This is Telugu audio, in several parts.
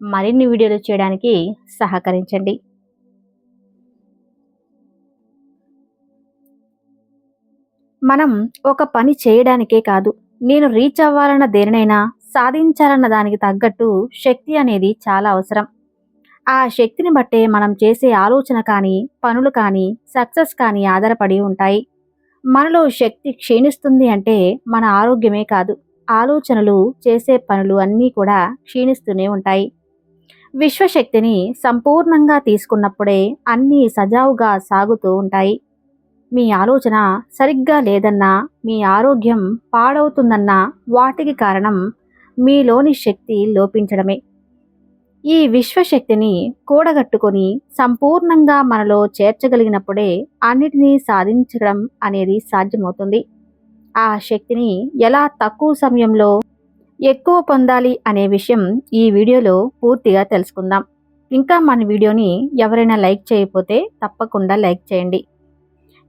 మరిన్ని వీడియోలు చేయడానికి సహకరించండి. మనం ఒక పని చేయడానికే కాదు నేను రీచ్ అవ్వాలన్న దేనినైనా సాధించాలన్న దానికి తగ్గట్టు శక్తి అనేది చాలా అవసరం. ఆ శక్తిని బట్టే మనం చేసే ఆలోచన కానీ పనులు కానీ సక్సెస్ కానీ ఆధారపడి ఉంటాయి. మనలో శక్తి క్షీణిస్తుంది అంటే మన ఆరోగ్యమే కాదు ఆలోచనలు చేసే పనులు అన్నీ కూడా క్షీణిస్తూనే ఉంటాయి. విశ్వశక్తిని సంపూర్ణంగా తీసుకున్నప్పుడే అన్నీ సజావుగా సాగుతూ ఉంటాయి. మీ ఆలోచన సరిగ్గా లేదన్నా మీ ఆరోగ్యం పాడవుతుందన్నా వాటికి కారణం మీలోని శక్తి లోపించడమే. ఈ విశ్వశక్తిని కూడగట్టుకొని సంపూర్ణంగా మనలో చేర్చగలిగినప్పుడే అన్నిటినీ సాధించడం అనేది సాధ్యమవుతుంది. ఆ శక్తిని ఎలా తక్కువ సమయంలో ఎక్కువ పొందాలి అనే విషయం ఈ వీడియోలో పూర్తిగా తెలుసుకుందాం. ఇంకా మన వీడియోని ఎవరైనా లైక్ చేయకపోతే తప్పకుండా లైక్ చేయండి.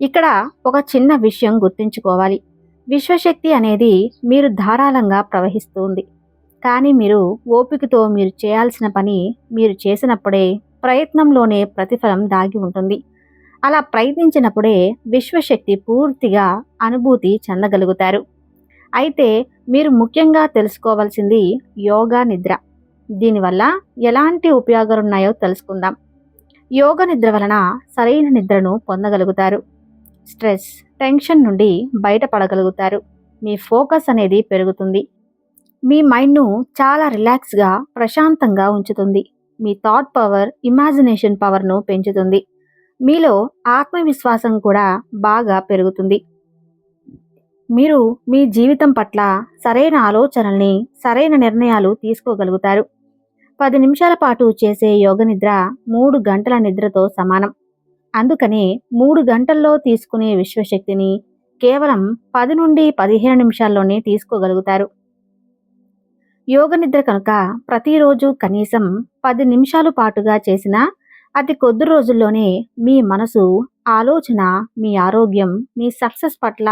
ఇక్కడ ఒక చిన్న విషయం గుర్తుంచుకోవాలి. విశ్వశక్తి అనేది మీరు ధారాళంగా ప్రవహిస్తుంది. కానీ మీరు ఓపికతో మీరు చేయాల్సిన పని మీరు చేసినప్పుడే ప్రయత్నంలోనే ప్రతిఫలం దాగి ఉంటుంది. అలా ప్రయత్నించినప్పుడే విశ్వశక్తి పూర్తిగా అనుభూతి చెందగలుగుతారు. అయితే మీరు ముఖ్యంగా తెలుసుకోవాల్సింది యోగా నిద్ర. దీనివల్ల ఎలాంటి ఉపయోగాలు ఉన్నాయో తెలుసుకుందాం. యోగ నిద్ర వలన సరైన నిద్రను పొందగలుగుతారు. స్ట్రెస్ టెన్షన్ నుండి బయటపడగలుగుతారు. మీ ఫోకస్ అనేది పెరుగుతుంది. మీ మైండ్ను చాలా రిలాక్స్గా ప్రశాంతంగా ఉంచుతుంది. మీ థాట్ పవర్ ఇమాజినేషన్ పవర్ను పెంచుతుంది. మీలో ఆత్మవిశ్వాసం కూడా బాగా పెరుగుతుంది. మీరు మీ జీవితం పట్ల సరైన ఆలోచనల్ని సరైన నిర్ణయాలు తీసుకోగలుగుతారు. పది నిమిషాల పాటు చేసే యోగ నిద్ర మూడు గంటల నిద్రతో సమానం. అందుకనే మూడు గంటల్లో తీసుకునే విశ్వశక్తిని కేవలం పది నుండి పదిహేను నిమిషాల్లోనే తీసుకోగలుగుతారు. యోగ నిద్ర కనుక ప్రతిరోజు కనీసం పది నిమిషాలు పాటుగా చేసిన అతి కొద్ది రోజుల్లోనే మీ మనసు ఆలోచన మీ ఆరోగ్యం మీ సక్సెస్ పట్ల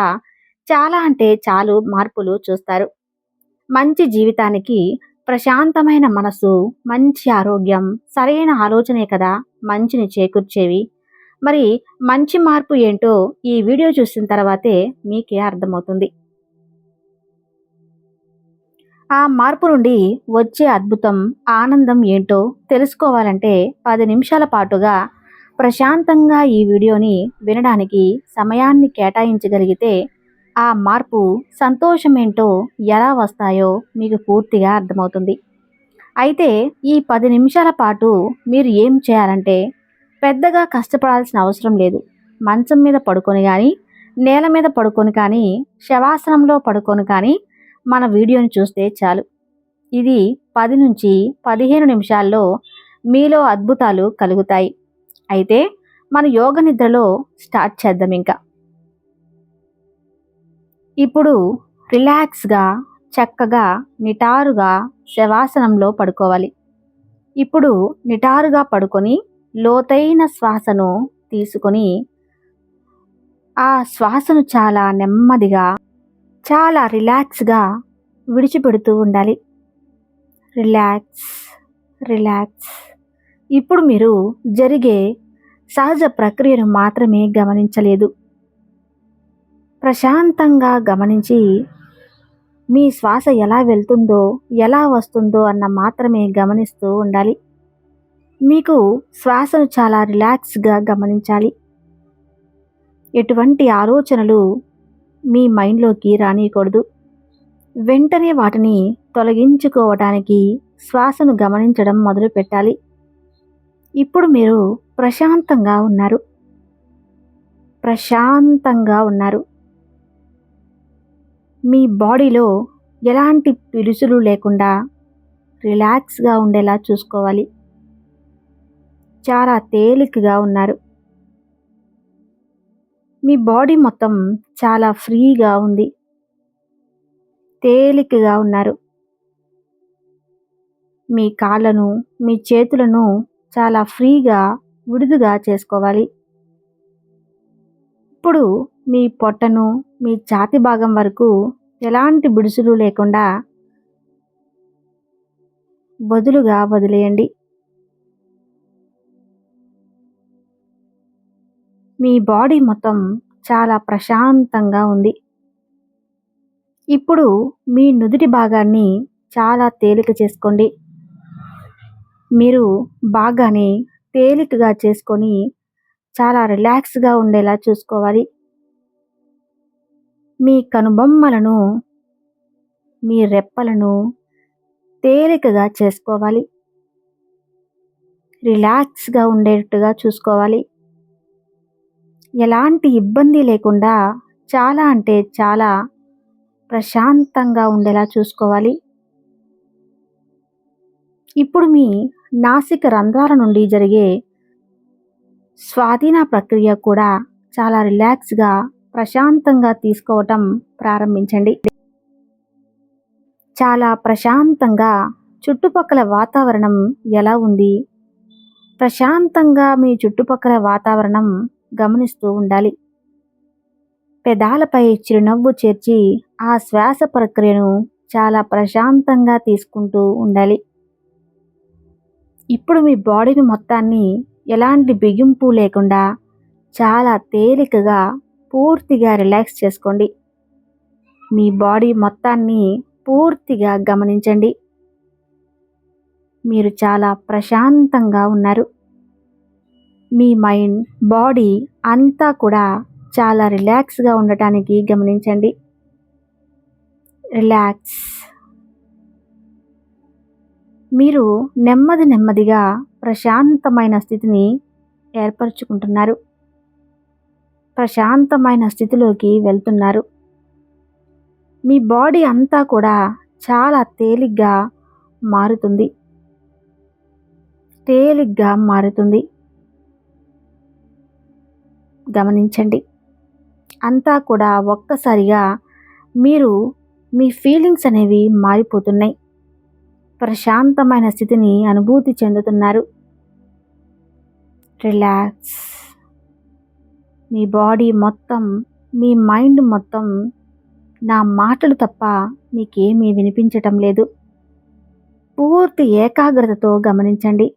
చాలా అంటే చాలు మార్పులు చూస్తారు. మంచి జీవితానికి ప్రశాంతమైన మనసు మంచి ఆరోగ్యం సరైన ఆలోచనే కదా మంచిని చేకూర్చేవి. మరి మంచి మార్పు ఏంటో ఈ వీడియో చూసిన తర్వాతే మీకే అర్థమవుతుంది. ఆ మార్పు నుండి వచ్చే అద్భుతం ఆనందం ఏంటో తెలుసుకోవాలంటే పది నిమిషాల పాటుగా ప్రశాంతంగా ఈ వీడియోని వినడానికి సమయాన్ని కేటాయించగలిగితే ఆ మార్పు సంతోషమేంటో ఎలా వస్తాయో మీకు పూర్తిగా అర్థమవుతుంది. అయితే ఈ పది నిమిషాల పాటు మీరు ఏం చేయాలంటే పెద్దగా కష్టపడాల్సిన అవసరం లేదు. మంచం మీద పడుకొని కానీ నేల మీద పడుకొని కానీ శవాసనంలో పడుకొని కానీ మన వీడియోని చూస్తే చాలు. ఇది పది నుంచి పదిహేను నిమిషాల్లో మీలో అద్భుతాలు కలుగుతాయి. అయితే మన యోగ నిద్రలో స్టార్ట్ చేద్దాం ఇంకా. ఇప్పుడు రిలాక్స్గా చక్కగా నిటారుగా శవాసనంలో పడుకోవాలి. ఇప్పుడు నిటారుగా పడుకొని లోతైన శ్వాసను తీసుకొని ఆ శ్వాసను చాలా నెమ్మదిగా చాలా రిలాక్స్గా విడిచిపెడుతూ ఉండాలి. Relax relax. ఇప్పుడు మీరు జరిగే సహజ ప్రక్రియను మాత్రమే గమనించలేదు. ప్రశాంతంగా గమనించి మీ శ్వాస ఎలా వెళ్తుందో ఎలా వస్తుందో అన్న మాత్రమే గమనిస్తూ ఉండాలి. మీకు శ్వాసను చాలా రిలాక్స్గా గమనించాలి. ఎటువంటి ఆలోచనలు మీ మైండ్లోకి రానియకూడదు. వెంటనే వాటిని తొలగించుకోవటానికి శ్వాసను గమనించడం మొదలు పెట్టాలి. ఇప్పుడు మీరు ప్రశాంతంగా ఉన్నారు. ప్రశాంతంగా ఉన్నారు. మీ బాడీలో ఎలాంటి పిలుసులు లేకుండా రిలాక్స్గా ఉండేలా చూసుకోవాలి. చాలా తేలికగా ఉన్నారు. మీ బాడీ మొత్తం చాలా ఫ్రీగా ఉంది. తేలికగా ఉన్నారు. మీ కాళ్ళను మీ చేతులను చాలా ఫ్రీగా విడుదుగా చేసుకోవాలి. ఇప్పుడు మీ పొట్టను మీ ఛాతి భాగం వరకు ఎలాంటి బిడుసులు లేకుండా వదులుగా వదిలేయండి. మీ బాడీ మొత్తం చాలా ప్రశాంతంగా ఉంది. ఇప్పుడు మీ నుదుటి భాగాన్ని చాలా తేలిక చేసుకోండి. మీరు బాగానే తేలికగా చేసుకొని చాలా రిలాక్స్గా ఉండేలా చూసుకోవాలి. మీ కనుబొమ్మలను మీ రెప్పలను తేలికగా చేసుకోవాలి. రిలాక్స్గా ఉండేట్టుగా చూసుకోవాలి. ఎలాంటి ఇబ్బంది లేకుండా చాలా అంటే చాలా ప్రశాంతంగా ఉండేలా చూసుకోవాలి. ఇప్పుడు మీ నాసిక రంధ్రాల నుండి జరిగే స్వాధీన ప్రక్రియ కూడా చాలా రిలాక్స్గా ప్రశాంతంగా తీసుకోవటం ప్రారంభించండి. చాలా ప్రశాంతంగా చుట్టుపక్కల వాతావరణం ఎలా ఉంది? ప్రశాంతంగా మీ చుట్టుపక్కల వాతావరణం గమనిస్తూ ఉండాలి. పెదాలపై చిరునవ్వు చేర్చి ఆ శ్వాస ప్రక్రియను చాలా ప్రశాంతంగా తీసుకుంటూ ఉండాలి. ఇప్పుడు మీ బాడీని మొత్తాన్ని ఎలాంటి బిగింపు లేకుండా చాలా తేలికగా పూర్తిగా రిలాక్స్ చేసుకోండి. మీ బాడీ మొత్తాన్ని పూర్తిగా గమనించండి. మీరు చాలా ప్రశాంతంగా ఉన్నారు. మీ మైండ్ బాడీ అంతా కూడా చాలా రిలాక్స్గా ఉండటానికి గమనించండి. రిలాక్స్ మీరు నెమ్మది నెమ్మదిగా ప్రశాంతమైన స్థితిని ఏర్పరచుకుంటున్నారు. ప్రశాంతమైన స్థితిలోకి వెళ్తున్నారు. మీ బాడీ అంతా కూడా చాలా తేలిగ్గా మారుతుంది. తేలిగ్గా మారుతుంది. గమనించండి. అంతా కూడా ఒక్కసారిగా మీరు మీ ఫీలింగ్స్ అనేవి మారిపోతున్నాయి. ప్రశాంతమైన స్థితిని అనుభూతి చెందుతున్నారు. రిలాక్స్. మీ బాడీ మొత్తం మీ మైండ్ మొత్తం నా మాటలు తప్ప మీకేమీ వినిపించటం లేదు. పూర్తి ఏకాగ్రతతో గమనించండి.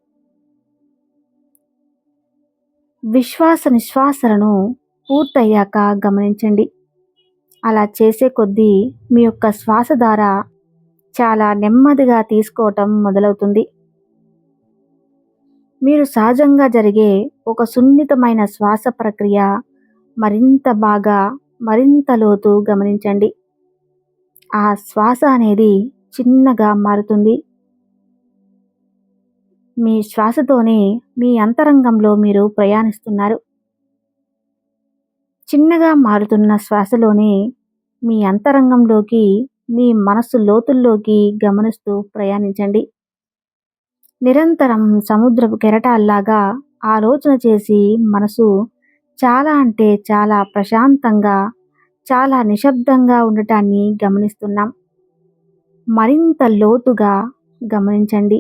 విశ్వాస నిశ్వాసలను పూర్తయ్యాక గమనించండి. అలా చేసే కొద్దీ మీ యొక్క శ్వాస ద్వారా చాలా నెమ్మదిగా తీసుకోవటం మొదలవుతుంది. మీరు సహజంగా జరిగే ఒక సున్నితమైన శ్వాస ప్రక్రియ మరింత బాగా మరింత లోతు గమనించండి. ఆ శ్వాస అనేది చిన్నగా మారుతుంది. మీ శ్వాసతోనే మీ అంతరంగంలో మీరు ప్రయాణిస్తున్నారు. చిన్నగా మారుతున్న శ్వాసలోనే మీ అంతరంగంలోకి మీ మనసు లోతుల్లోకి గమనిస్తూ ప్రయాణించండి. నిరంతరం సముద్రపు కెరటాల్లాగా ఆలోచన చేసి మనసు చాలా అంటే చాలా ప్రశాంతంగా చాలా నిశ్శబ్దంగా ఉండటాన్ని గమనిస్తున్నాం. మరింత లోతుగా గమనించండి.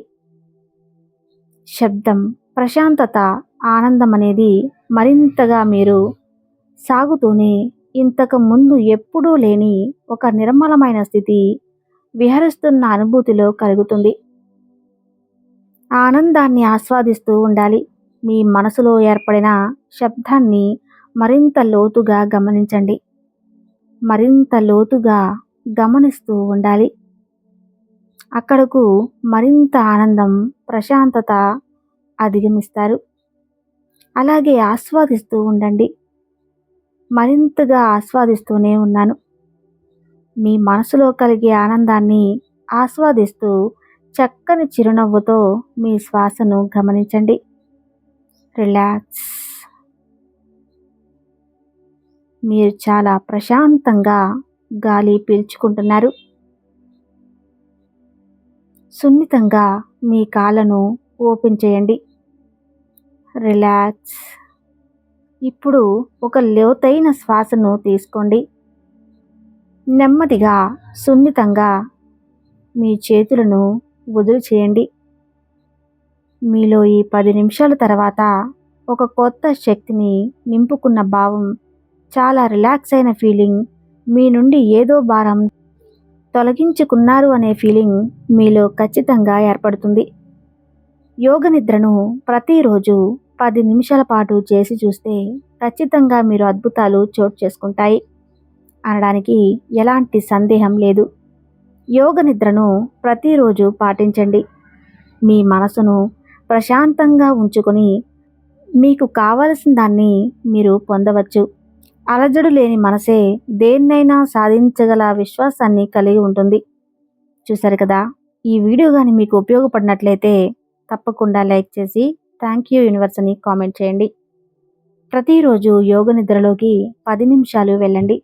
శబ్దం ప్రశాంతత ఆనందం అనేది మరింతగా మీరు సాగుతూనే ఇంతకు ముందు ఎప్పుడూ లేని ఒక నిర్మలమైన స్థితి విహరిస్తున్న అనుభూతిలో కలుగుతుంది. ఆనందాన్ని ఆస్వాదిస్తూ ఉండాలి. మీ మనసులో ఏర్పడిన శబ్దాన్ని మరింత లోతుగా గమనించండి. మరింత లోతుగా గమనిస్తూ ఉండాలి. అక్కడకు మరింత ఆనందం ప్రశాంతత అధిగమిస్తారు. అలాగే ఆస్వాదిస్తూ ఉండండి. మరింతగా ఆస్వాదిస్తూనే ఉన్నాను. మీ మనసులో కలిగే ఆనందాన్ని ఆస్వాదిస్తూ చక్కని చిరునవ్వుతో మీ శ్వాసను గమనించండి. రిలాక్స్. మీరు చాలా ప్రశాంతంగా గాలి పీల్చుకుంటున్నారు. సున్నితంగా మీ కాళ్ళను ఓపెన్ చేయండి. రిలాక్స్. ఇప్పుడు ఒక లోతైన శ్వాసను తీసుకోండి. నెమ్మదిగా సున్నితంగా మీ చేతులను వదులు చేయండి. మీలో ఈ పది నిమిషాల తర్వాత ఒక కొత్త శక్తిని నింపుకున్న భావం చాలా రిలాక్స్ అయిన ఫీలింగ్ మీ నుండి ఏదో భారం తొలగించుకున్నారు అనే ఫీలింగ్ మీలో ఖచ్చితంగా ఏర్పడుతుంది. యోగ నిద్రను ప్రతిరోజు పది నిమిషాల పాటు చేసి చూస్తే ఖచ్చితంగా మీరు అద్భుతాలు చోటు చేసుకుంటాయి. అనడానికి ఎలాంటి సందేహం లేదు. యోగ నిద్రను ప్రతిరోజు పాటించండి. మీ మనసును ప్రశాంతంగా ఉంచుకొని మీకు కావలసిన దాన్ని మీరు పొందవచ్చు. అలజడు లేని మనసే దేన్నైనా సాధించగల విశ్వాసాన్ని కలిగి ఉంటుంది. చూసారు కదా? ఈ వీడియో కానీ మీకు ఉపయోగపడినట్లయితే తప్పకుండా లైక్ చేసి థ్యాంక్ యూ యూనివర్స్ అని కామెంట్ చేయండి. ప్రతిరోజు యోగ నిద్రలోకి పది నిమిషాలు వెళ్ళండి.